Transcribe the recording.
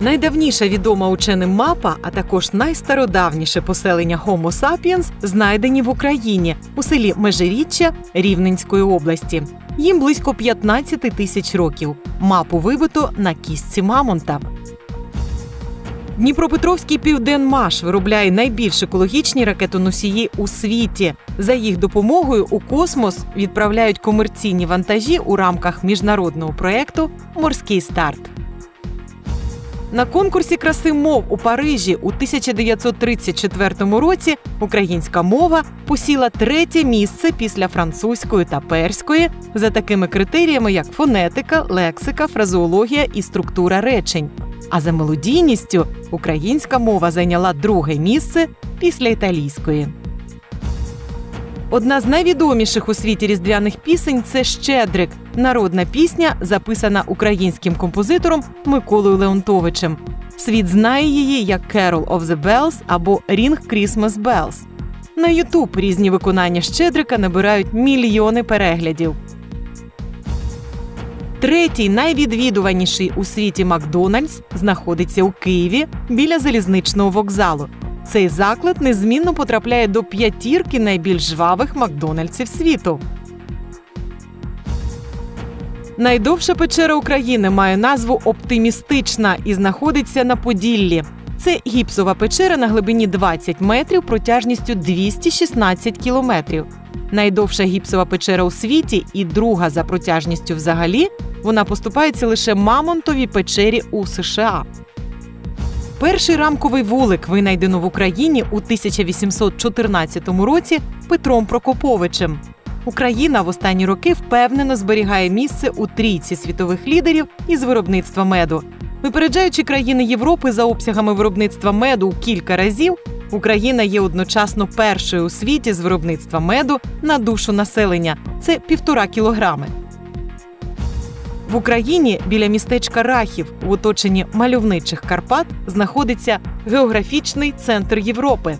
Найдавніша відома ученим мапа, а також найстародавніше поселення Homo sapiens знайдені в Україні у селі Межиріччя Рівненської області. Їм близько 15 тисяч років. Мапу вибито на кістці мамонта. Дніпропетровський Південмаш виробляє найбільш екологічні ракетоносії у світі. За їх допомогою у космос відправляють комерційні вантажі у рамках міжнародного проекту Морський старт. На конкурсі краси мов у Парижі у 1934 році українська мова посіла третє місце після французької та перської за такими критеріями, як фонетика, лексика, фразеологія і структура речень. А за мелодійністю українська мова зайняла друге місце після італійської. Одна з найвідоміших у світі різдвяних пісень це Щедрик, народна пісня, записана українським композитором Миколою Леонтовичем. Світ знає її як Carol of the Bells або Ring Christmas Bells. На Ютуб різні виконання Щедрика набирають мільйони переглядів. Третій найвідвідуваніший у світі Макдональдс знаходиться у Києві біля залізничного вокзалу. Цей заклад незмінно потрапляє до п'ятірки найбільш жвавих Макдональдсів світу. Найдовша печера України має назву Оптимістична і знаходиться на Поділлі. Це гіпсова печера на глибині 20 метрів протяжністю 216 кілометрів. Найдовша гіпсова печера у світі і друга за протяжністю взагалі. Вона поступається лише Мамонтовій печері у США. Перший рамковий вулик винайдено в Україні у 1814 році Петром Прокоповичем. Україна в останні роки впевнено зберігає місце у трійці світових лідерів із виробництва меду. Випереджаючи країни Європи за обсягами виробництва меду у кілька разів, Україна є одночасно першою у світі з виробництва меду на душу населення це півтора кілограми. В Україні біля містечка Рахів в оточенні мальовничих Карпат знаходиться географічний центр Європи.